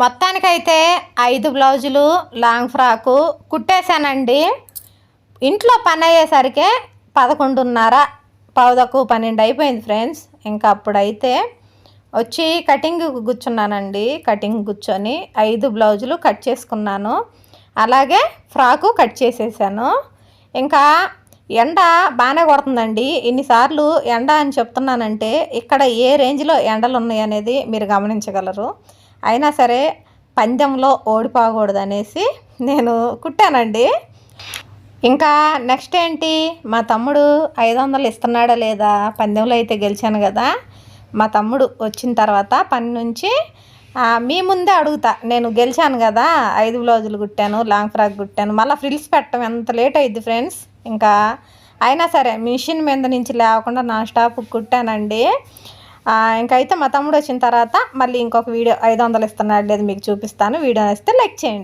మొత్తానికైతే ఐదు బ్లౌజులు లాంగ్ ఫ్రాకు కుట్టేశానండి. ఇంట్లో పని అయ్యేసరికి పదకొండున్నర పౌదకు పన్నెండు అయిపోయింది ఫ్రెండ్స్. ఇంకా అప్పుడైతే వచ్చి కటింగ్ కూర్చున్నానండి కటింగ్ కూర్చొని ఐదు బ్లౌజులు కట్ చేసుకున్నాను. అలాగే ఫ్రాకు కట్ చేసేసాను. ఇంకా ఎండ బాగానే కొడుతుందండి. ఇన్నిసార్లు ఎండ అని చెప్తున్నానంటే ఇక్కడ ఏ రేంజ్లో ఎండలు ఉన్నాయి అనేది మీరు గమనించగలరు. అయినా సరే పందెంలో ఓడిపోకూడదనేసి నేను కుట్టానండి. ఇంకా నెక్స్ట్ ఏంటి? మా తమ్ముడు ఐదు వందలు ఇస్తున్నాడా లేదా? పందెంలో అయితే గెలిచాను కదా. మా తమ్ముడు వచ్చిన తర్వాత పని నుంచి మీ ముందే అడుగుతా. నేను గెలిచాను కదా. ఐదు బ్లౌజులు కుట్టాను లాంగ్ ఫ్రాక్ కుట్టాను. మళ్ళీ ఫ్రిల్స్ పెట్టడం ఎంత లేట్ అయింది ఫ్రెండ్స్? ఇంకా అయినా సరే మిషన్ మీద నుంచి లేకుండా నా స్టాప్ కుట్టానండి. ఇంకైతే మా తమ్ముడు వచ్చిన తర్వాత మళ్ళీ ఇంకొక వీడియో ఐదు వందలు ఇస్తున్నాడు లేదు మీకు చూపిస్తాను. వీడియో వస్తే లైక్ చేయండి.